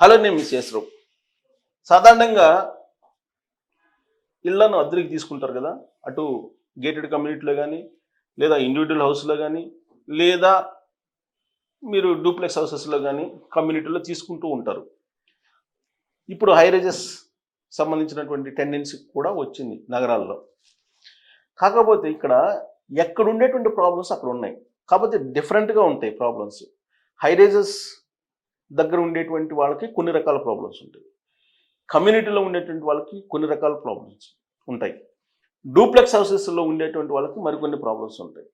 Hello నేను miss చేసరావు సాధారణంగా ఇళ్ళను అద్దెకి తీసుకుంటారు కదా? అటు గేటెడ్ కమ్యూనిటీలో కానీ లేదా ఇండివిజువల్ హౌస్లో కానీ లేదా మీరు డూప్లెక్స్ హౌసెస్లో కానీ కమ్యూనిటీలో తీసుకుంటూ ఉంటారు. ఇప్పుడు హైరేజెస్ సంబంధించినటువంటి టెండెన్సీ కూడా వచ్చింది నగరాల్లో. కాకపోతే ఇక్కడ ఎక్కడ ఉండేటువంటి ప్రాబ్లమ్స్ అక్కడ ఉన్నాయి. కాకపోతే డిఫరెంట్గా ఉంటాయి ప్రాబ్లమ్స్ హైరేజెస్ దగ్గర ఉండేటువంటి వాళ్ళకి కొన్ని రకాల ప్రాబ్లమ్స్ ఉంటాయి. కమ్యూనిటీలో ఉండేటువంటి వాళ్ళకి కొన్ని రకాల ప్రాబ్లమ్స్ ఉంటాయి. డూప్లెక్స్ హౌసెస్లో ఉండేటువంటి వాళ్ళకి మరికొన్ని ప్రాబ్లమ్స్ ఉంటాయి.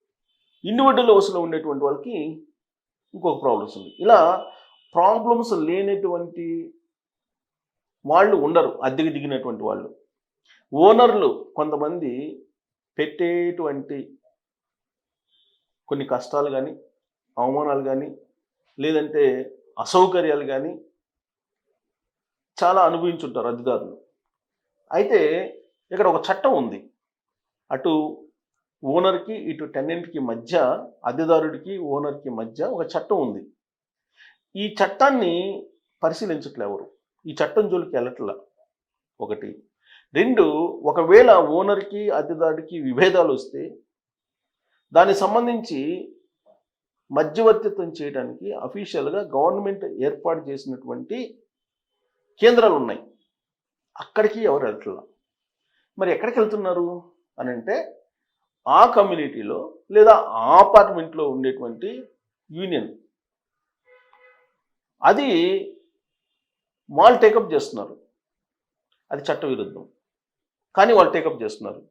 ఇండివిజువల్ హౌస్లో ఉండేటువంటి వాళ్ళకి ఇంకొక ప్రాబ్లమ్స్ ఉంది. ఇలా ప్రాబ్లమ్స్ లేనటువంటి వాళ్ళు ఉండరు అద్దెకి దిగినటువంటి వాళ్ళు. ఓనర్లు కొంతమంది పెట్టేటువంటి కొన్ని కష్టాలు కానీ అవమానాలు కానీ లేదంటే అసౌకర్యాలు కానీ చాలా అనుభవించుంటారు అధికారులు అయితే ఇక్కడ ఒక చట్టం ఉంది. అటు ఓనర్కి ఇటు టెన్నెంట్కి మధ్య అద్దెదారుడికి ఓనర్కి మధ్య ఒక చట్టం ఉంది. ఈ చట్టాన్ని పరిశీలించట్లేవరు ఈ చట్టం జోలికి వెళ్ళట్లా? ఒకటి. రెండు ఒకవేళ ఓనర్కి అద్దెదారుడికి విభేదాలు వస్తే దానికి సంబంధించి మధ్యవర్తిత్వం చేయడానికి అఫీషియల్గా గవర్నమెంట్ ఏర్పాటు చేసినటువంటి కేంద్రాలు ఉన్నాయి అక్కడికి ఎవరు వెళ్తున్నా మరి ఎక్కడికి వెళ్తున్నారు? అని అంటే ఆ కమ్యూనిటీలో లేదా ఆ అపార్ట్మెంట్లో ఉండేటువంటి యూనియన్ అది వాళ్ళు టేకప్ చేస్తున్నారు. అది చట్ట విరుద్ధం కానీ వాళ్ళు టేకప్ చేస్తున్నారు.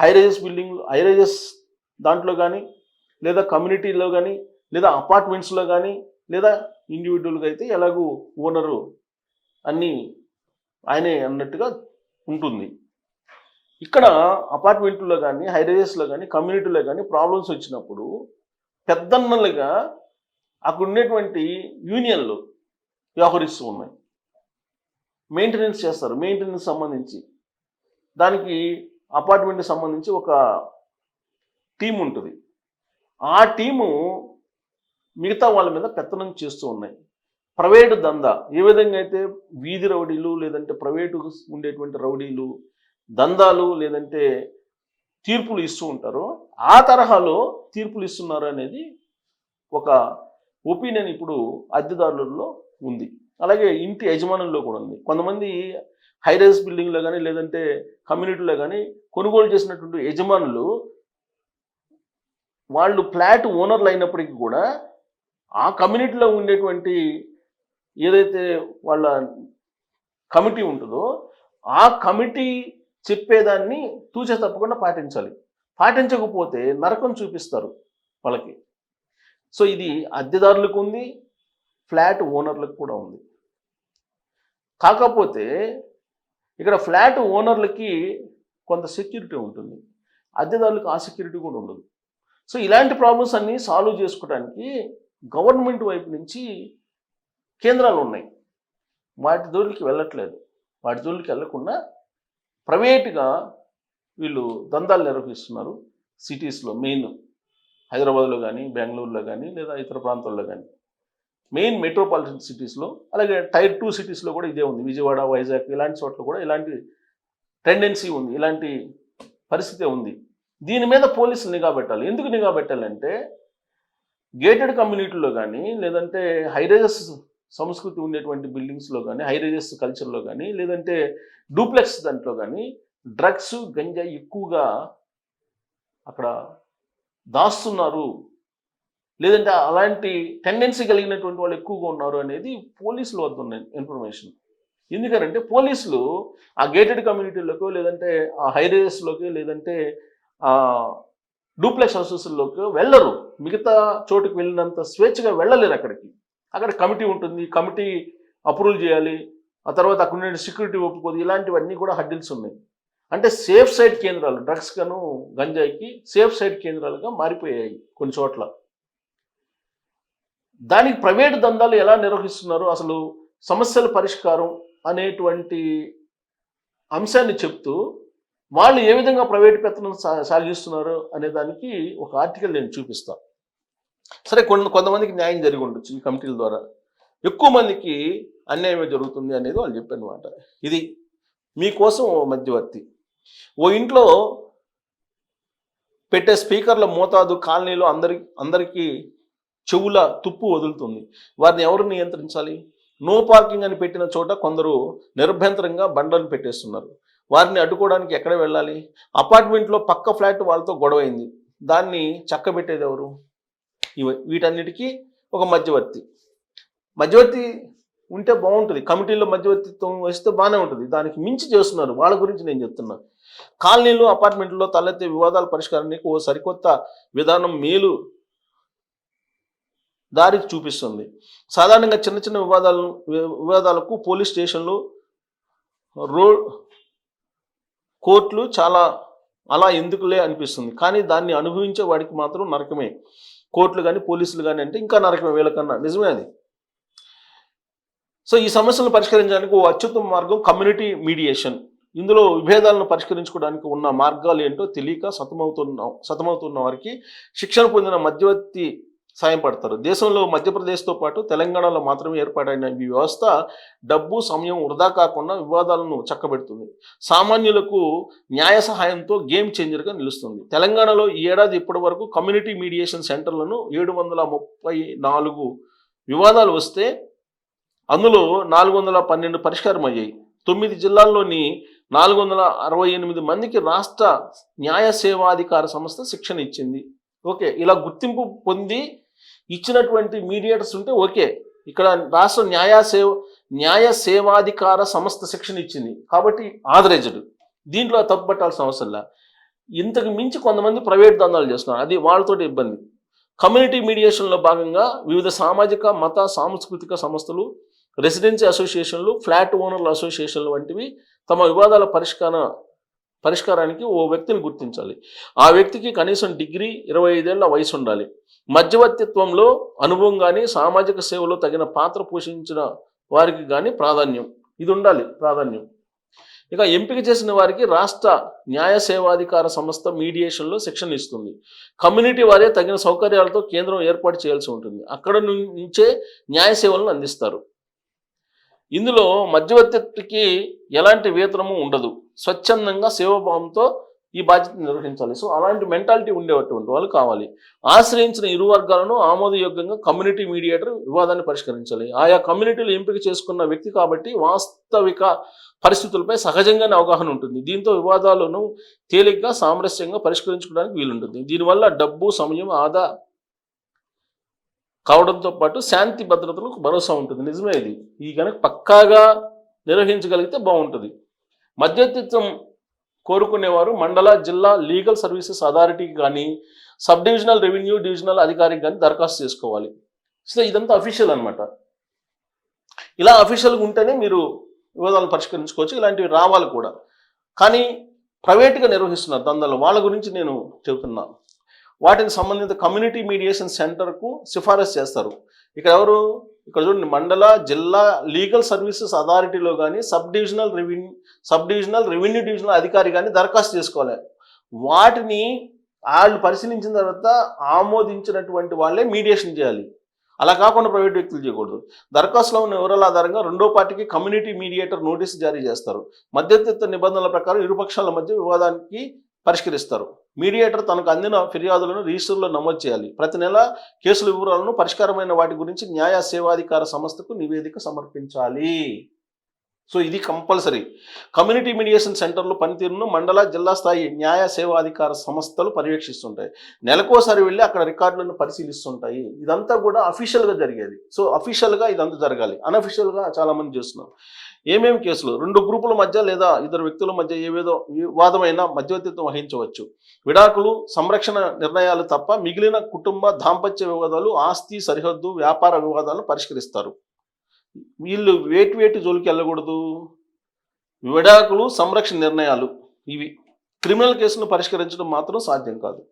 హైరేజెస్ బిల్డింగ్ హైరేజెస్ దాంట్లో కానీ లేదా కమ్యూనిటీలో కానీ లేదా అపార్ట్మెంట్స్లో కానీ లేదా ఇండివిజువల్గా అయితే ఎలాగూ ఓనరు అన్నీ ఆయనే అన్నట్టుగా ఉంటుంది. ఇక్కడ అపార్ట్మెంట్లో కానీ హైరేజెస్లో కానీ కమ్యూనిటీలో కానీ ప్రాబ్లమ్స్ వచ్చినప్పుడు పెద్దన్నలుగా అక్కడ ఉండేటువంటి యూనియన్లు వ్యవహరిస్తూ ఉన్నాయి. మెయింటెనెన్స్ చేస్తారు. మెయింటెనెన్స్ సంబంధించి. దానికి అపార్ట్మెంట్కి సంబంధించి ఒక టీం ఉంటుంది. ఆ టీము మిగతా వాళ్ళ మీద పెత్తనం చేస్తూ ఉన్నాయి. ప్రైవేటు దందా ఏ విధంగా అయితే వీధి రౌడీలు లేదంటే ప్రైవేటు ఉండేటువంటి రౌడీలు దందాలు లేదంటే తీర్పులు ఇస్తూ ఉంటారో ఆ తరహాలో తీర్పులు ఇస్తున్నారు అనేది ఒక ఒపీనియన్ ఇప్పుడు అద్దెదారులలో ఉంది. అలాగే ఇంటి యజమానుల్లో కూడా ఉంది. కొంతమంది హైరైజ్ బిల్డింగ్లో కానీ లేదంటే కమ్యూనిటీలో కానీ కొనుగోలు చేసినటువంటి యజమానులు వాళ్ళు ఫ్లాట్ ఓనర్లు అయినప్పటికీ కూడా ఆ కమ్యూనిటీలో ఉండేటువంటి ఏదైతే వాళ్ళ కమిటీ ఉంటుందో ఆ కమిటీ చెప్పేదాన్ని తూచే తప్పకుండా పాటించాలి. పాటించకపోతే నరకం చూపిస్తారు వాళ్ళకి. సో ఇది అద్దెదారులకు ఉంది ఫ్లాట్ ఓనర్లకు కూడా ఉంది. కాకపోతే ఇక్కడ ఫ్లాట్ ఓనర్లకి కొంత సెక్యూరిటీ ఉంటుంది. అద్దెదారులకు ఆ సెక్యూరిటీ కూడా ఉండదు. సో ఇలాంటి ప్రాబ్లమ్స్ అన్నీ సాల్వ్ చేసుకోవడానికి గవర్నమెంట్ వైపు నుంచి కేంద్రాలు ఉన్నాయి. వాటి జోలికి వెళ్ళట్లేదు. వాటి జోలికి వెళ్ళకుండా ప్రైవేట్గా వీళ్ళు దందాలు నిర్వహిస్తున్నారు. సిటీస్లో మెయిన్ హైదరాబాద్లో కానీ బెంగళూరులో కానీ లేదా ఇతర ప్రాంతాల్లో కానీ. మెయిన్ మెట్రోపాలిటన్ సిటీస్లో అలాగే టైర్ టూ సిటీస్లో కూడా ఇదే ఉంది. విజయవాడ వైజాగ్ ఇలాంటి చోట్ల కూడా ఇలాంటి టెండెన్సీ ఉంది. ఇలాంటి పరిస్థితి ఉంది. దీని మీద పోలీసులు నిఘా పెట్టాలి. ఎందుకు నిఘా పెట్టాలంటే గేటెడ్ కమ్యూనిటీలో కానీ లేదంటే హైరేజెస్ సంస్కృతి ఉండేటువంటి బిల్డింగ్స్లో కానీ హైరేజెస్ కల్చర్లో కానీ లేదంటే డూప్లెక్స్ దాంట్లో కానీ డ్రగ్స్ గంజా ఎక్కువగా అక్కడ దాస్తున్నారు. లేదంటే అలాంటి టెండెన్సీ కలిగినటువంటి వాళ్ళు ఎక్కువగా ఉన్నారు అనేది పోలీసులు వద్ద ఉన్న ఇన్ఫర్మేషన్. ఎందుకనంటే పోలీసులు ఆ గేటెడ్ కమ్యూనిటీలోకి లేదంటే ఆ హైరేజెస్లోకి లేదంటే డూప్లెక్స్ హౌసెస్లోకి వెళ్ళరు. మిగతా చోటుకి వెళ్ళినంత స్వేచ్ఛగా వెళ్ళలేరు అక్కడికి. అక్కడ కమిటీ ఉంటుంది. కమిటీ అప్రూవల్ చేయాలి. ఆ తర్వాత అక్కడ సెక్యూరిటీ ఒప్పుకోదు. ఇలాంటివన్నీ కూడా హడ్డిల్స్ ఉన్నాయి. అంటే సేఫ్ సైడ్ కేంద్రాలు డ్రగ్స్ కను గంజాయికి సేఫ్ సైడ్ కేంద్రాలుగా మారిపోయాయి కొన్ని చోట్ల. దానికి ప్రైవేట్ దందాలు ఎలా నిర్వహిస్తున్నారు? అసలు సమస్యల పరిష్కారం అనేటువంటి అంశాన్ని చెప్తూ వాళ్ళు ఏ విధంగా ప్రైవేట్ పెత్తనం సా- సాగిస్తున్నారు అనే దానికి ఒక ఆర్టికల్ నేను చూపిస్తాను సరే కొన్ని కొంతమందికి న్యాయం జరిగి ఉండొచ్చు ఈ కమిటీల ద్వారా. ఎక్కువ మందికి అన్యాయమే జరుగుతుంది అనేది వాళ్ళు చెప్పారనమాట ఇది మీకోసం ఓ మధ్యవర్తి. ఓ ఇంట్లో పెట్టే స్పీకర్ల మోతాదు కాలనీలో అందరి అందరికీ చెవుల తుప్పు వదులుతుంది. వారిని ఎవరు నియంత్రించాలి? నో పార్కింగ్ అని పెట్టిన చోట కొందరు నిర్భ్యంతరంగా బండలు పెట్టేస్తున్నారు. వారిని అడ్డుకోవడానికి ఎక్కడ వెళ్ళాలి? అపార్ట్మెంట్లో పక్క ఫ్లాట్ వాళ్ళతో గొడవైంది. దాన్ని చక్కబెట్టేది ఎవరు? ఇవి వీటన్నిటికీ ఒక మధ్యవర్తి. మధ్యవర్తి ఉంటే బాగుంటుంది. కమిటీలో మధ్యవర్తిత్వం వస్తే బాగానే ఉంటుంది. దానికి మించి చేస్తున్నారు. వాళ్ళ గురించి నేను చెప్తున్నా. కాలనీలు అపార్ట్మెంట్లో తలెత్తే వివాదాల పరిష్కారానికి ఓ సరికొత్త విధానం మేలు దారి చూపిస్తుంది. సాధారణంగా చిన్న చిన్న వివాదాలను వివాదాలకు పోలీస్ స్టేషన్లు రోడ్ కోర్టులు చాలా అలా ఎందుకులే అనిపిస్తుంది. కానీ దాన్ని అనుభవించే వాడికి మాత్రం నరకమే. కోర్టులు కానీ పోలీసులు కానీ అంటే ఇంకా నరకమే వీళ్ళకన్నా నిజమే అది. సో ఈ సమస్యలను పరిష్కరించడానికి ఓ అత్యుత్తమ మార్గం కమ్యూనిటీ మీడియేషన్. ఇందులో విభేదాలను పరిష్కరించుకోవడానికి ఉన్న మార్గాలు ఏంటో తెలియక సతమవుతున్న సతమవుతున్న వారికి శిక్షణ పొందిన మధ్యవర్తి సాయం పడతారు. దేశంలో మధ్యప్రదేశ్తో పాటు తెలంగాణలో మాత్రమే ఏర్పాటైన ఈ వ్యవస్థ డబ్బు సమయం వృధా కాకుండా వివాదాలను చక్కబెడుతుంది. సామాన్యులకు న్యాయ సహాయంతో గేమ్ చేంజర్గా నిలుస్తుంది. తెలంగాణలో ఈ ఏడాది ఇప్పటి వరకు కమ్యూనిటీ మీడియేషన్ సెంటర్లను ఏడు వందల ముప్పై నాలుగు వివాదాలు వస్తే అందులో నాలుగు వందల పన్నెండు పరిష్కారం అయ్యాయి తొమ్మిది జిల్లాల్లోని నాలుగు వందల అరవై ఎనిమిది మందికి రాష్ట్ర న్యాయ సేవాధికార సంస్థ శిక్షణ ఇచ్చింది. ఓకే ఇలా గుర్తింపు పొంది ఇచ్చినటువంటి మీడియేటర్స్ ఉంటే ఓకే. ఇక్కడ రాష్ట్ర న్యాయ సేవ న్యాయ సేవాధికార సంస్థ శిక్షణ ఇచ్చింది. కాబట్టి ఆదరేజుడు దీంట్లో తప్పుపట్టాల్సిన అవసరం లే. ఇంతకు మించి కొంతమంది ప్రైవేట్ దందాలు చేస్తున్నారు. అది వాళ్ళతోటి ఇబ్బంది. కమ్యూనిటీ మీడియేషన్లో భాగంగా వివిధ సామాజిక మత సాంస్కృతిక సంస్థలు రెసిడెన్సీ అసోసియేషన్లు ఫ్లాట్ ఓనర్ల అసోసియేషన్లు వంటివి తమ వివాదాల పరిష్కార పరిష్కారానికి ఓ వ్యక్తిని గుర్తించాలి. ఆ వ్యక్తికి కనీసం డిగ్రీ ఇరవై ఐదేళ్ళ వయసు ఉండాలి. మధ్యవర్తిత్వంలో అనుభవం కానీ సామాజిక సేవలో తగిన పాత్ర పోషించిన వారికి కానీ ప్రాధాన్యం. ఇది ఉండాలి ప్రాధాన్యం. ఇక ఎంపిక చేసిన వారికి రాష్ట్ర న్యాయ సేవాధికార సంస్థ మీడియేషన్లో శిక్షణ ఇస్తుంది. కమ్యూనిటీ వారే తగిన సౌకర్యాలతో కేంద్రం ఏర్పాటు చేయాల్సి ఉంటుంది. అక్కడ నుంచే న్యాయ సేవలను అందిస్తారు. ఇందులో మధ్యవర్తికి ఎలాంటి వేతనము ఉండదు. స్వచ్ఛందంగా సేవాభావంతో ఈ బాధ్యత నిర్వహించాలి. సో అలాంటి మెంటాలిటీ ఉండేటువంటి వాళ్ళు కావాలి. ఆశ్రయించిన ఇరు వర్గాలను ఆమోదయోగ్యంగా కమ్యూనిటీ మీడియేటర్ వివాదాన్ని పరిష్కరించాలి. ఆయా కమ్యూనిటీలు ఎంపిక చేసుకున్న వ్యక్తి కాబట్టి వాస్తవిక పరిస్థితులపై సహజంగానే అవగాహన ఉంటుంది. దీంతో వివాదాలను తేలిగ్గా సామరస్యంగా పరిష్కరించుకోవడానికి వీలుంటుంది. దీనివల్ల డబ్బు సమయం ఆదా కావడంతో పాటు శాంతి భద్రతలకు భరోసా ఉంటుంది. నిజమే ఇది. ఈ కనుక పక్కాగా నిర్వహించగలిగితే బాగుంటుంది. మధ్యవర్తిత్వం కోరుకునేవారు మండల జిల్లా లీగల్ సర్వీసెస్ అథారిటీకి కానీ సబ్ డివిజనల్ రెవెన్యూ డివిజనల్ అధికారికి కానీ దరఖాస్తు చేసుకోవాలి. సో ఇదంతా అఫీషియల్ అనమాట ఇలా అఫీషియల్గా ఉంటేనే మీరు వివాదాలు పరిష్కరించుకోవచ్చు ఇలాంటివి రావాలి కూడా. కానీ ప్రైవేట్గా నిర్వహిస్తున్నారు దందాలు. వాళ్ళ గురించి నేను చెబుతున్నా. వాటిని సంబంధిత కమ్యూనిటీ మీడియేషన్ సెంటర్కు సిఫారసు చేస్తారు. ఇక్కడ ఎవరు? ఇక్కడ చూడండి మండల జిల్లా లీగల్ సర్వీసెస్ అథారిటీలో కానీ sub divisional revenue sub divisional revenue divisional అధికారి కానీ దరఖాస్తు చేసుకోవాలి. వాటిని వాళ్ళు పరిశీలించిన తర్వాత ఆమోదించినటువంటి వాళ్ళే మీడియేషన్ చేయాలి. అలా కాకుండా ప్రైవేట్ వ్యక్తులు చేయకూడదు. దరఖాస్తులో ఉన్న వివరాల ఆధారంగా రెండో పార్టీకి కమ్యూనిటీ మీడియేటర్ నోటీసు జారీ చేస్తారు. మధ్యవర్తిత్వ నిబంధనల ప్రకారం ఇరుపక్షాల మధ్య వివాదానికి పరిష్కరిస్తారు. మీడియేటర్ తనకు అందిన ఫిర్యాదులను రిజిస్టర్లో నమోదు చేయాలి. ప్రతి నెల కేసుల వివరాలను పరిష్కారమైన వాటి గురించి న్యాయ సేవాధికార సంస్థకు నివేదిక సమర్పించాలి. సో ఇది కంపల్సరీ. కమ్యూనిటీ మీడియేషన్ సెంటర్లు పనితీరును మండల జిల్లా స్థాయి న్యాయ సేవాధికార సంస్థలు పర్యవేక్షిస్తుంటాయి. నెలకోసారి వెళ్ళి అక్కడ రికార్డులను పరిశీలిస్తుంటాయి. ఇదంతా కూడా అఫీషియల్గా జరిగేది. సో అఫీషియల్గా ఇదంతా జరగాలి. అన్అఫీషియల్గా చాలామంది చేస్తున్నారు. ఏమేమి కేసులు? రెండు గ్రూపుల మధ్య లేదా ఇద్దరు వ్యక్తుల మధ్య ఏవేదో వివాదమైన మధ్యవర్తిత్వం వహించవచ్చు. విడాకులు సంరక్షణ నిర్ణయాలు తప్ప మిగిలిన కుటుంబ దాంపత్య వివాదాలు ఆస్తి సరిహద్దు వ్యాపార వివాదాలను పరిష్కరిస్తారు. వీళ్ళు వేటి వేటి జోలికి వెళ్ళకూడదు. విడాకులు సంరక్షణ నిర్ణయాలు ఇవి క్రిమినల్ కేసును పరిష్కరించడం మాత్రం సాధ్యం కాదు.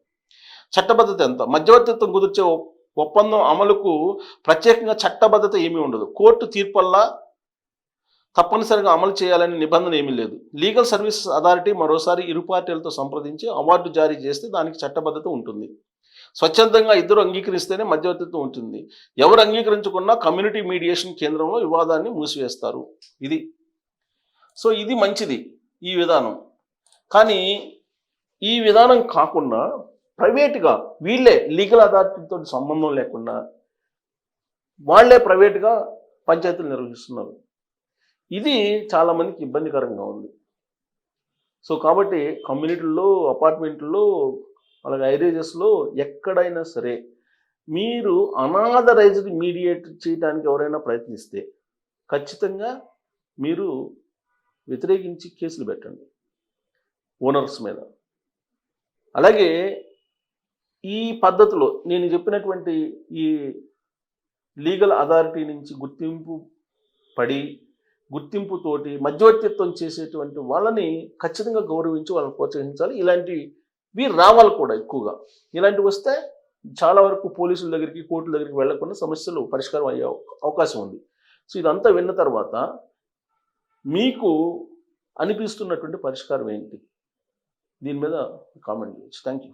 చట్టబద్ధత ఎంత? మధ్యవర్తిత్వం కుదిర్చే ఒ- ఒప్పందం అమలుకు ప్రత్యేకంగా చట్టబద్ధత ఏమీ ఉండదు. కోర్టు తీర్పల్లా తప్పనిసరిగా అమలు చేయాలనే నిబంధన ఏమీ లేదు. లీగల్ సర్వీసెస్ అథారిటీ మరోసారి ఇరు పార్టీలతో సంప్రదించి అవార్డు జారీ చేస్తే దానికి చట్టబద్ధత ఉంటుంది. స్వచ్ఛందంగా ఇద్దరు అంగీకరిస్తేనే మధ్యవర్తిత్వం ఉంటుంది. ఎవరు అంగీకరించకున్నా కమ్యూనిటీ మీడియేషన్ కేంద్రంలో వివాదాన్ని మూసివేస్తారు. ఇది. సో ఇది మంచిది ఈ విధానం. కానీ ఈ విధానం కాకుండా ప్రైవేట్గా వీళ్ళే లీగల్ అథారిటీతో సంబంధం లేకుండా వాళ్ళే ప్రైవేట్గా పంచాయతీలు నిర్వహిస్తున్నారు. ఇది చాలామందికి ఇబ్బందికరంగా ఉంది. సో కాబట్టి కమ్యూనిటీల్లో అపార్ట్మెంట్లో అలాగే ఐరేజెస్లో ఎక్కడైనా సరే మీరు అనాథరైజ్డ్ మీడియేట్ చేయడానికి ఎవరైనా ప్రయత్నిస్తే ఖచ్చితంగా మీరు వ్యతిరేకించి కేసులు పెట్టండి. ఓనర్స్ మీద. అలాగే ఈ పద్ధతిలో నేను చెప్పినటువంటి ఈ లీగల్ అథారిటీ నుంచి గుర్తింపు పడి గుర్తింపుతోటి మధ్యవర్తిత్వం చేసేటువంటి వాళ్ళని ఖచ్చితంగా గౌరవించి వాళ్ళని ప్రోత్సహించాలి. ఇలాంటి ఇలాంటివి రావాలి కూడా ఎక్కువగా. ఇలాంటివి వస్తే చాలా వరకు పోలీసుల దగ్గరికి కోర్టుల దగ్గరికి వెళ్ళకుండా సమస్యలు పరిష్కారం అయ్యే అవకాశం ఉంది. సో ఇదంతా విన్న తర్వాత మీకు అనిపిస్తున్నటువంటి పరిష్కారం ఏంటి? దీని మీద కామెంట్ చేయొచ్చు. Thank you